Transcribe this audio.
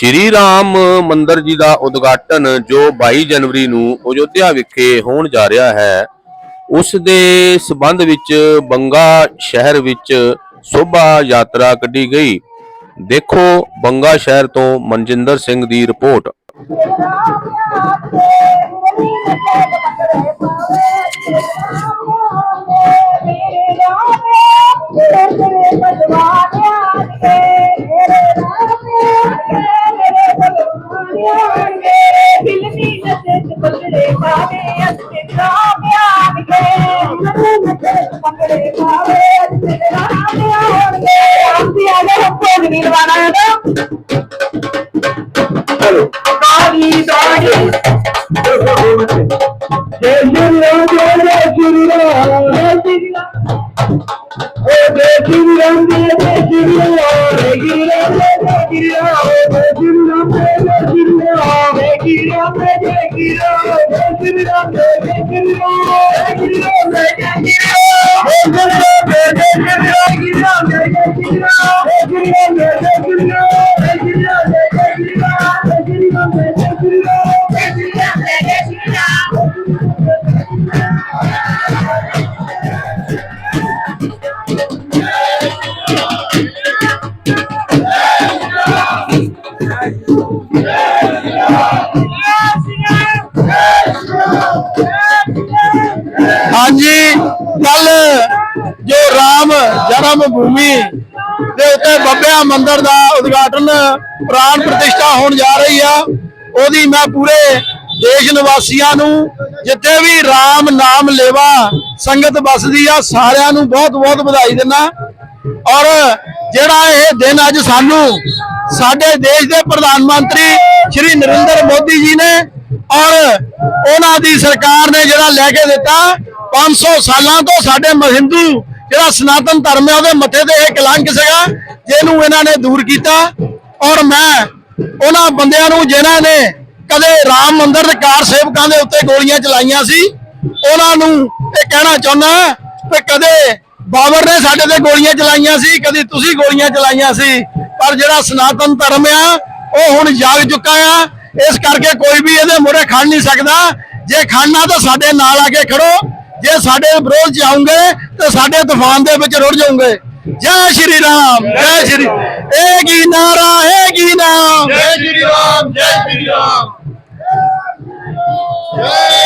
ਸ਼੍ਰੀ ਰਾਮ ਮੰਦਰ ਜੀ ਦਾ ਉਦਘਾਟਨ ਜੋ 22 ਜਨਵਰੀ ਨੂੰ ਅਯੋਧਿਆ ਵਿਖੇ ਹੋਣ ਜਾ ਰਿਹਾ ਹੈ, ਉਸ ਦੇ ਸਬੰਧ ਵਿੱਚ ਬੰਗਾ ਸ਼ਹਿਰ ਵਿੱਚ ਸੋਭਾ ਯਾਤਰਾ ਕੱਢੀ ਗਈ। ਦੇਖੋ ਬੰਗਾ ਸ਼ਹਿਰ ਤੋਂ ਮਨਜਿੰਦਰ ਸਿੰਘ ਦੀ ਰਿਪੋਰਟ। ਮੇਰੇ ਰਾਮ ਤੇਰੇ ਪਦਵਾ ਦੇ ਤੇਰੇ ਰਾਮ ਹੋਣਗੇ ਦਿਲ ਦੀ ਨਜ਼ਰ ਪਕੜੇ ਪਾਵੇ ਅੱਜ ਤੇ ਨਾਮ ਆਣਗੇ। ਦਿਲ ਨਜ਼ਰ ਪਕੜੇ ਪਾਵੇ ਅੱਜ ਤੇ ਨਾਮ ਆਣਗੇ। ਆਪੀ ਆ ਗਏ ਭੋਗ ਨਹੀਂ ਲਵਾਣਾ ਹੈ ਤਾਂ ਚਲੋ ਕਾਲੀ ਦਾੜੀ। ਜੇ ਸ਼੍ਰੀ ਰਾਮ ਜੇ ਸ਼੍ਰੀ ਰਾਮ ਜੇ ਸ਼੍ਰੀ ਰਾਮ ਓ ਜੇ ਸ਼੍ਰੀ ਰਾਮ ਜੇ Shri Ram, Jai Shri Ram, Jai Shri Ram, Jai Shri Ram, Jai Shri Ram, Jai Shri Ram, Yeah! ਹਾਂਜੀ, ਕੱਲ ਜੋ ਰਾਮ ਜਨਮ ਭੂਮੀ ਦੇ ਉੱਤੇ ਬੱਬਿਆ ਮੰਦਿਰ ਦਾ ਉਦਘਾਟਨ ਪ੍ਰਾਨ ਪ੍ਰਤਿਸ਼ਠਾ ਹੋਣ ਜਾ ਰਹੀ ਆ, ਉਹਦੀ ਮੈਂ ਪੂਰੇ ਦੇਸ਼ ਨਿਵਾਸੀਆਂ ਨੂੰ, ਜਿੱਥੇ ਵੀ ਰਾਮ ਨਾਮ ਲੇਵਾ ਸੰਗਤ ਬਸਦੀ ਆ, ਸਾਰਿਆਂ ਨੂੰ ਬਹੁਤ ਬਹੁਤ ਵਧਾਈ ਦਿੰਦਾ। ਔਰ ਜਿਹੜਾ ਇਹ ਦਿਨ ਅੱਜ ਸਾਨੂੰ ਸਾਡੇ ਦੇਸ਼ ਦੇ ਪ੍ਰਧਾਨ ਮੰਤਰੀ ਸ਼੍ਰੀ ਨਰਿੰਦਰ ਮੋਦੀ ਜੀ ਨੇ ਔਰ ਉਹਨਾਂ ਦੀ ਸਰਕਾਰ ਨੇ ਜਿਹੜਾ ਲੈ ਕੇ ਦਿੱਤਾ 500 ਸਾਲਾਂ ਤੋਂ ਸਾਡੇ ਮ- ਹਿੰਦੂ ਜਿਹੜਾ ਸਨਾਤਨ ਧਰਮ ਹੈ, ਉਹਦੇ ਮੱਥੇ ਤੇ ਇਹ ਕਲੰਕ ਸੀਗਾ, ਜਿਹਨੂੰ ਇਹਨਾਂ ਨੇ ਦੂਰ ਕੀਤਾ। ਔਰ ਮੈਂ ਉਹਨਾਂ ਬੰਦਿਆਂ ਨੂੰ ਜਿਨ੍ਹਾਂ ਨੇ ਕਦੇ ਰਾਮ ਮੰਦਿਰ ਦੇ ਕਾਰ ਸੇਵਕਾਂ ਦੇ ਉੱਤੇ ਗੋਲੀਆਂ ਚਲਾਈਆਂ ਸੀ, ਉਹਨਾਂ ਨੂੰ ਇਹ ਕਹਿਣਾ ਚਾਹੁੰਦਾ ਕਿ ਕਦੇ ਬਾਬਰ ਨੇ ਸਾਡੇ ਤੇ ਗੋਲੀਆਂ ਚਲਾਈਆਂ ਸੀ, ਕਦੀ ਤੁਸੀਂ ਗੋਲੀਆਂ ਚਲਾਈਆਂ ਸੀ, ਪਰ ਜਿਹੜਾ ਸਨਾਤਨ ਧਰਮ ਆ, ਉਹ ਹੁਣ ਜਾਗ ਚੁੱਕਾ ਆ। ਇਸ ਕਰਕੇ ਕੋਈ ਵੀ ਇਹਦੇ ਮੂਹਰੇ ਖੜ ਨਹੀਂ ਸਕਦਾ। ਜੇ ਖੜਨਾ ਤਾਂ ਸਾਡੇ ਨਾਲ ਆ ਕੇ ਖੜੋ। ਜੇ ਸਾਡੇ ਵਿਰੋਧ ਚ ਆਉਂਗੇ ਤੇ ਸਾਡੇ ਤੂਫਾਨ ਦੇ ਵਿੱਚ ਰੁੜ ਜਾਓਗੇ। ਜੈ ਸ਼੍ਰੀ ਰਾਮ ਜੈ ਸ਼੍ਰੀ ਇਹ ਕੀ ਨਾਰਾ ਇਹ ਕੀ ਨਾਮ? ਜੈ ਸ਼੍ਰੀ ਰਾਮ ਜੈ ਸ਼੍ਰੀ ਰਾਮ। ਜੈ